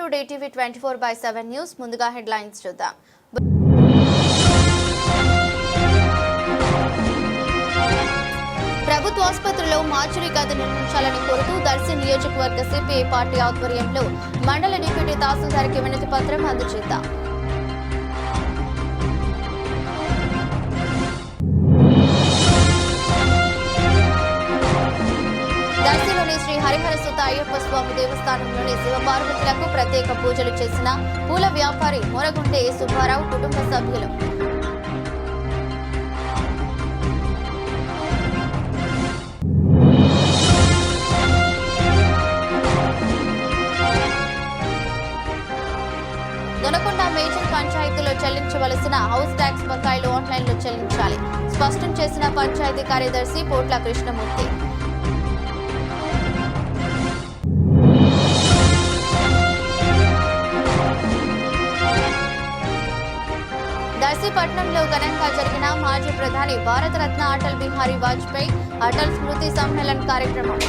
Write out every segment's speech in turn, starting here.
To DTV twenty four by seven news ముందుగా headlines చూద్దాం. ప్రభుత్వ ఆసుపత్రిలో మార్చురీ గది నిర్మించాలని కోరుతూ దర్శి నియోజకవర్గ సిపిఐ పార్టీ ఆధ్వర్యంలో మండల డిప్యూటీ తహసీల్దార్కి వినతి పత్రం అందజేద్దాం. దర్శిలోని శ్రీ హరిహర సుత అయ్యప్ప స్వామి దేవస్థానంలోని శివపార్వతులకు ప్రత్యేక పూజలు చేసిన పూల వ్యాపారి మొరగుండే సుబ్బారావు కుటుంబ సభ్యులు. దొనకొండ మేజర్ పంచాయతీలో చెల్లించవలసిన హౌస్ ట్యాక్స్ బకాయిలు ఆన్లైన్లో చెల్లించాలి. స్పష్టం చేసిన పంచాయతీ కార్యదర్శి పోట్ల కృష్ణమూర్తి. విశాఖపట్నంలో ఘనంగా జరిగిన మాజీ ప్రధాని భారతరత్న అటల్ బిహారీ వాజ్పేయి అటల్ స్మృతి సమ్మేళన్ కార్యక్రమం.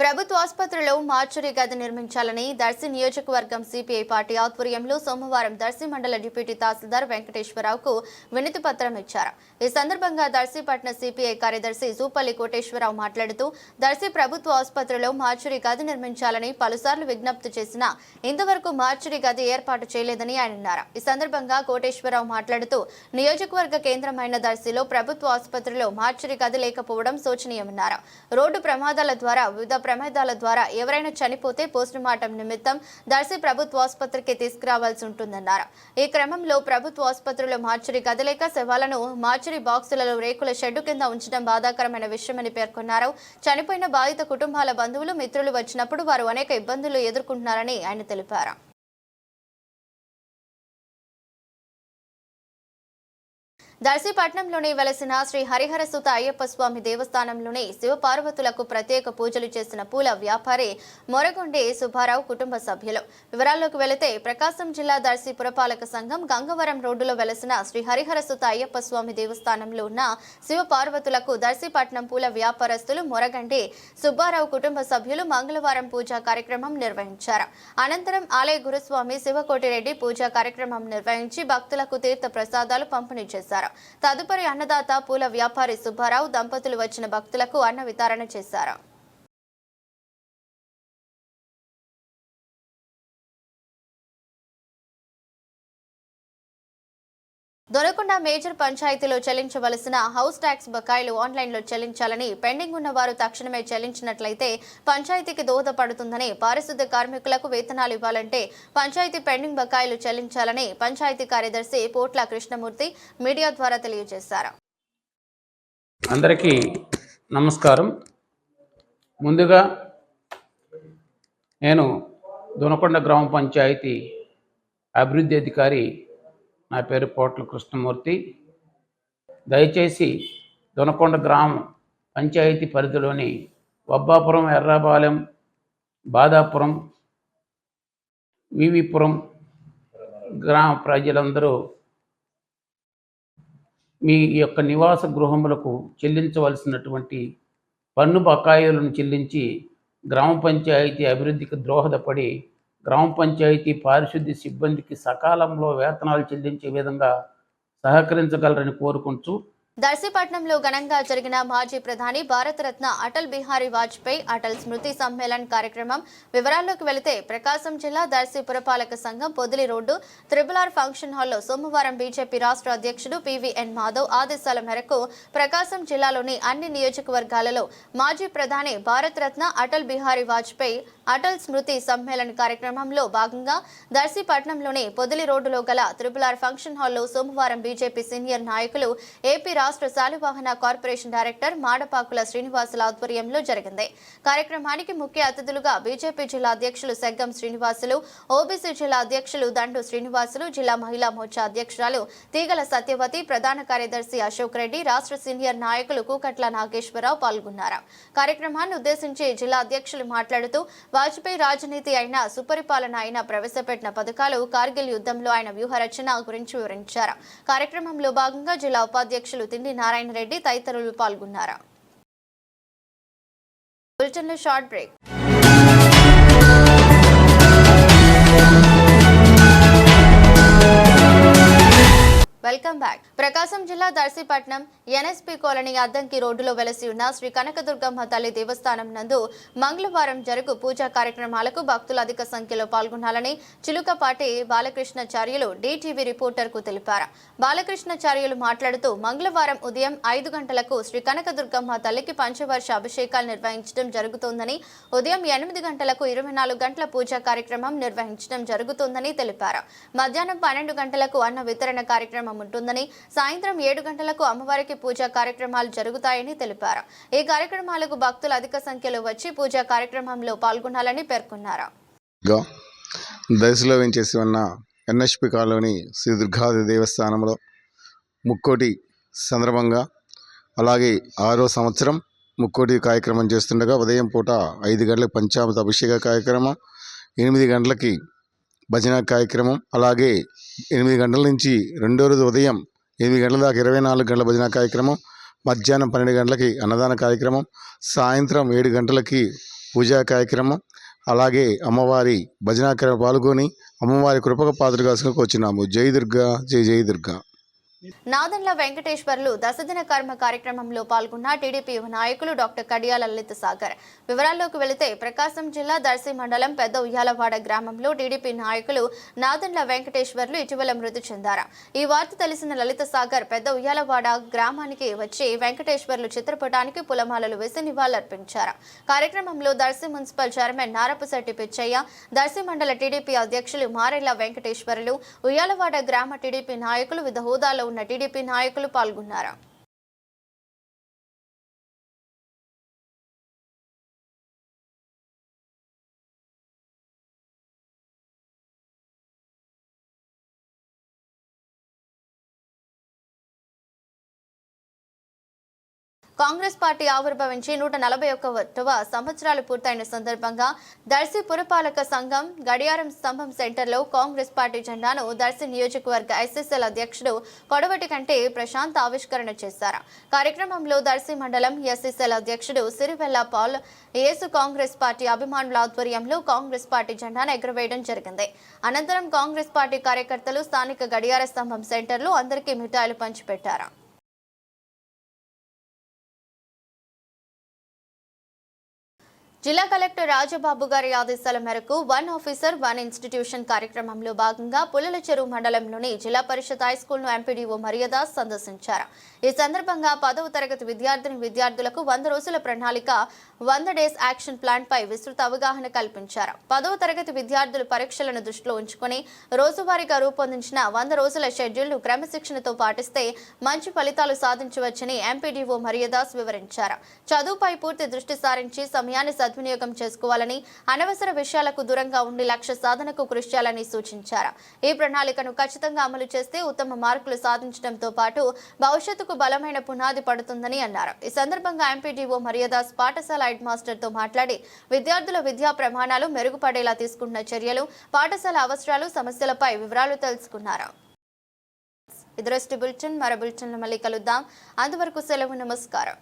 ప్రభుత్వ ఆసుపత్రిలో మార్చురీ గది నిర్మించాలని దర్శి నియోజకవర్గం సిపిఐ పార్టీ ఆధ్వర్యంలో సోమవారం దర్శి మండల డిప్యూటీ తహసీల్దార్ వెంకటేశ్వరరావుకు వినతి పత్రం ఇచ్చారు. ఈ సందర్భంగా దర్శిపట్న సిపిఐ కార్యదర్శి జూపల్లి కోటేశ్వరరావు మాట్లాడుతూ దర్శి ప్రభుత్వ ఆసుపత్రిలో మార్చురీ గది నిర్మించాలని పలుసార్లు విజ్ఞప్తి చేసినా ఇంతవరకు మార్చురీ గది ఏర్పాటు చేయలేదని ఆయన అన్నారు. ఈ సందర్భంగా కోటేశ్వరరావు మాట్లాడుతూ నియోజకవర్గ కేంద్రమైన దర్శిలో ప్రభుత్వ ఆసుపత్రిలో మార్చురీ గది లేకపోవడం శోచనీయమన్నారు. రోడ్డు ప్రమాదాల ద్వారా వివిధ ప్రమాదాల ద్వారా ఎవరైనా చనిపోతే పోస్టుమార్టం నిమిత్తం దర్శి ప్రభుత్వ ఆసుపత్రికి తీసుకురావాల్సి ఉంటుందన్నారు. ఈ క్రమంలో ప్రభుత్వ ఆసుపత్రిలో మార్చురి గదిలేక శవాలను మార్చురి బాక్సులలో రేకుల షెడ్డు కింద ఉంచడం బాధాకరమైన విషయమని పేర్కొన్నారు. చనిపోయిన బాధిత కుటుంబాల బంధువులు మిత్రులు వచ్చినప్పుడు వారు అనేక ఇబ్బందులు ఎదుర్కొంటున్నారని ఆయన తెలిపారు. దర్శిపట్నంలోని వెలసిన శ్రీ హరిహర సుత అయ్యప్ప స్వామి దేవస్థానంలోని శివపార్వతులకు ప్రత్యేక పూజలు చేసిన పూల వ్యాపారి మొరగొండి సుబ్బారావు కుటుంబ సభ్యులు. వివరాల్లోకి వెళితే ప్రకాశం జిల్లా దర్శి పురపాలక సంఘం గంగవరం రోడ్డులో వెలసిన శ్రీ హరిహర సుత అయ్యప్ప స్వామి దేవస్థానంలో ఉన్న శివపార్వతులకు దర్శిపట్నం పూల వ్యాపారస్తులు మొరగండి సుబ్బారావు కుటుంబ సభ్యులు మంగళవారం పూజా కార్యక్రమం నిర్వహించారు. అనంతరం ఆలయ గురుస్వామి శివకోటిరెడ్డి పూజా కార్యక్రమం నిర్వహించి భక్తులకు తీర్థ ప్రసాదాలు పంపిణీ చేశారు. తదుపరి అన్నదాత పూల వ్యాపారి సుబ్బారావు దంపతులు వచ్చిన భక్తులకు అన్న వితరణ చేశారు. దొరకొండ మేజర్ పంచాయతీలో చెల్లించవలసిన హౌస్ ట్యాక్స్ బకాయిలు ఆన్లైన్లో చెల్లించాలని పెండింగ్ ఉన్న వారు తక్షణమే చెల్లించినట్లయితే పంచాయతీకి దోహదపడుతుందని పారిశుద్ధ్య కార్మికులకు వేతనాలు ఇవ్వాలంటే పంచాయతీ పెండింగ్ బకాయిలు చెల్లించాలని పంచాయతీ కార్యదర్శి పోట్ల కృష్ణమూర్తి మీడియా ద్వారా తెలియజేశారు. అందరికీ నమస్కారం. ముందుగా నేను దొనకొండ గ్రామ పంచాయతీ అభివృద్ధి అధికారి నా పేరు పోట్ల కృష్ణమూర్తి. దయచేసి దొనకొండ గ్రామం పంచాయతీ పరిధిలోని వబ్బాపురం ఎర్రాబాలెం బాదాపురం వివిపురం గ్రామ ప్రజలందరూ మీ యొక్క నివాస గృహములకు చెల్లించవలసినటువంటి పన్ను బకాయిలను చెల్లించి గ్రామ పంచాయతీ అభివృద్ధికి దోహదపడి గ్రామ పంచాయతీ పారిశుద్ధ్య సిబ్బందికి సకాలంలో వేతనాలు చెల్లించే విధంగా సహకరించగలరని కోరుకుంటూ దర్శిపట్నంలో ఘనంగా జరిగిన మాజీ ప్రధాని భారతరత్న అటల్ బిహారీ వాజ్పేయి అటల్ స్మృతి సమ్మేళన్ కార్యక్రమం వివరాల్లోకి వెళితే ప్రకాశం జిల్లా దర్శి పురపాలక సంఘం Podili road triple R function హాల్లో సోమవారం బీజేపీ రాష్ట్ర అధ్యక్షుడు పివిఎన్ మాధవ్ ఆదేశాల మేరకు ప్రకాశం జిల్లాలోని అన్ని నియోజకవర్గాలలో మాజీ ప్రధాని భారతరత్న అటల్ బిహారీ వాజ్పేయి అటల్ స్మృతి సమ్మేళన్ కార్యక్రమంలో భాగంగా దర్శిపట్నంలోని పొదిలి రోడ్డులో గల త్రిబుల్ ఆర్ ఫంక్షన్ హాల్లో సోమవారం బీజేపీ సీనియర్ నాయకులు ఏపీ రాష్ట్ర శాలివాహన కార్పొరేషన్ డైరెక్టర్ మాడపాకుల శ్రీనివాసుల ఆధ్వర్యంలో జరిగింది. కార్యక్రమానికి ముఖ్య అతిథులుగా బీజేపీ జిల్లా అధ్యక్షులు సెగ్గం శ్రీనివాసులు ఓబీసీ జిల్లా అధ్యక్షులు దండు శ్రీనివాసులు జిల్లా మహిళా మోర్చా అధ్యక్షురాలు తీగల సత్యవతి ప్రధాన కార్యదర్శి అశోక్ రెడ్డి రాష్ట్ర సీనియర్ నాయకులు కూకట్ల నాగేశ్వరరావు పాల్గొన్నారు. కార్యక్రమాన్ని ఉద్దేశించి జిల్లా అధ్యక్షులు మాట్లాడుతూ వాజ్పేయి రాజనీతి అయిన సుపరిపాలన అయిన ప్రవేశపెట్టిన పథకాలు కార్గిల్ యుద్ధంలో ఆయన వ్యూహరచన గురించి వివరించారు. కార్యక్రమంలో భాగంగా జిల్లా ఉపాధ్యక్షులు తిండి నారాయణ రెడ్డి తదితరులు పాల్గొన్నారు? బులెటిన్లో short break. Welcome back. Prakasam జిల్లా దర్శిపట్నం ఎన్ఎస్పి కాలనీ అద్దంకి రోడ్డులో వెలసి ఉన్న శ్రీ కనకదుర్గమ్మ తల్లి దేవస్థానం నందు మంగళవారం జరుగు పూజా కార్యక్రమాలకు భక్తులు అధిక సంఖ్యలో పాల్గొనాలని చిలుకపాటి బాలకృష్ణాచార్యులు డిటీవీ రిపోర్టర్కు తెలిపారు. బాలకృష్ణాచార్యులు మాట్లాడుతూ మంగళవారం ఉదయం ఐదు గంటలకు శ్రీ కనకదుర్గమ్మ తల్లికి పంచవర్ష అభిషేకాలు నిర్వహించడం జరుగుతోందని ఉదయం ఎనిమిది గంటలకు ఇరవై నాలుగు గంటల పూజా కార్యక్రమం నిర్వహించడం జరుగుతోందని తెలిపారు. మధ్యాహ్నం పన్నెండు గంటలకు అన్న వితరణ కార్యక్రమం ఉంటుందని సాయంత్రం ఏడు గంటలకు అమ్మవారికి పూజా కార్యక్రమాలు జరుగుతాయని తెలిపారు. ఈ కార్యక్రమాలకు భక్తులు అధిక సంఖ్యలో వచ్చి పూజా కార్యక్రమంలో పాల్గొనాలని పేర్కొన్నారు. దశలో వెంచేసి ఉన్న ఎన్ఎస్పి కాలనీ శ్రీ దుర్గాది దేవస్థానంలో ముక్కోటి సందర్భంగా అలాగే ఆరో సంవత్సరం ముక్కోటి కార్యక్రమం చేస్తుండగా ఉదయం పూట ఐదు గంటలకు పంచామృత అభిషేక కార్యక్రమం ఎనిమిది గంటలకి భజన కార్యక్రమం. అలాగే ఎనిమిది గంటల నుంచి రెండో రోజు ఉదయం ఎనిమిది గంటల దాకా ఇరవై నాలుగు గంటల భజన కార్యక్రమం. మధ్యాహ్నం పన్నెండు గంటలకి అన్నదాన కార్యక్రమం. సాయంత్రం ఏడు గంటలకి పూజా కార్యక్రమం. అలాగే అమ్మవారి భజనాకరణ పాల్గొని అమ్మవారి కృపక పాత్రగా వచ్చినాము జై దుర్గా జై జై దుర్గా. నాదన్ల వెంకటేశ్వర్లు దశదిన కర్మ కార్యక్రమంలో పాల్గొన్న టీడీపీ నాయకులు డాక్టర్ కడియాల లలిత సాగర్ వివరాల్లోకి వెళితే ప్రకాశం జిల్లా దర్శి మండలం పెద్ద ఉయ్యాలవాడ గ్రామంలో టీడీపీ నాయకులు నాదన్ల వెంకటేశ్వర్లు ఇటీవల మృతి చెందారు. ఈ వార్త తెలిసిన లలిత సాగర్ పెద్ద ఉయ్యాలవాడ గ్రామానికి వచ్చి వెంకటేశ్వర్లు చిత్రపటానికి పులమాలలు వేసి నివాళులర్పించారు. కార్యక్రమంలో దర్శి మున్సిపల్ చైర్మన్ నారపశెట్టి పిచ్చయ్య దర్శి మండల టీడీపీ అధ్యక్షులు మారెల్ల వెంకటేశ్వర్లు ఉయ్యాలవాడ గ్రామ టీడీపీ నాయకులు వివిధ హోదాలో ఉన్న టీడీపీ నాయకులు పాల్గొన్నారు? కాంగ్రెస్ పార్టీ ఆవిర్భవించి నూట నలభై ఒకటవ సంవత్సరాలు పూర్తయిన సందర్భంగా దర్శి పురపాలక సంఘం గడియారం స్తంభం సెంటర్లో కాంగ్రెస్ పార్టీ జెండాను దర్శి నియోజకవర్గ ఎస్ఎస్ఎల్ అధ్యక్షుడు కొడవటి కంటే ప్రశాంత్ ఆవిష్కరణ చేశారు. కార్యక్రమంలో దర్శి మండలం ఎస్ఎస్ఎల్ అధ్యక్షుడు సిరివెల్ల పాల్ ఏసు కాంగ్రెస్ పార్టీ అభిమానుల ఆధ్వర్యంలో కాంగ్రెస్ పార్టీ జెండాను ఎగురవేయడం జరిగింది. అనంతరం కాంగ్రెస్ పార్టీ కార్యకర్తలు స్థానిక గడియార స్తంభం సెంటర్లో అందరికీ మిఠాయిలు పంచిపెట్టారు. జిల్లా కలెక్టర్ రాజబాబు గారి ఆదేశాల మేరకు వన్ ఆఫీసర్ వన్ ఇన్స్టిట్యూషన్ కార్యక్రమంలో భాగంగా పుల్లల చెరువు మండలంలోని జిల్లా పరిషత్ హైస్కూల్ను ఎంపీడీఓ మర్యాదాస్ సందర్శించారు. ఈ సందర్భంగా పదవ తరగతి విద్యార్థిని విద్యార్థులకు వంద రోజుల ప్రణాళిక వంద డేస్ యాక్షన్ ప్లాన్పై విస్తృత అవగాహన కల్పించారు. పదవ తరగతి విద్యార్థులు పరీక్షలను దృష్టిలో ఉంచుకొని రోజువారీగా రూపొందించిన వంద రోజుల షెడ్యూల్ను క్రమశిక్షణతో పాటిస్తే మంచి ఫలితాలు సాధించవచ్చని ఎంపీడీఓ మర్యాదాస్ వివరించారు. చదువుపై పూర్తి దృష్టి సారించి సమయాన్ని సద్వినియోగం చేసుకోవాలని అనవసర విషయాలకు దూరంగా ఉండి లక్ష్య సాధనకు కృషి చేయాలని సూచించారు. ఈ ప్రణాళికను ఖచ్చితంగా అమలు చేస్తే ఉత్తమ మార్కులు సాధించడంతో పాటు భవిష్యత్తుకు బలమైన పునాది పడుతుందని అన్నారు. ఈ సందర్భంగా ఎంపీడీఓ మర్యాదాస్ పాఠశాల హెడ్ మాస్టర్తో మాట్లాడి విద్యార్థుల విద్యా ప్రమాణాలు మెరుగుపడేలా తీసుకున్న చర్యలు పాఠశాల అవసరాలు సమస్యలపై వివరాలు తెలుసుకున్నారు. ఇదరస్టి బులెటిన్ మరో బులెటిన్లో మళ్ళీ కలుద్దాం. అంతవరకు సెలవు నమస్కారం.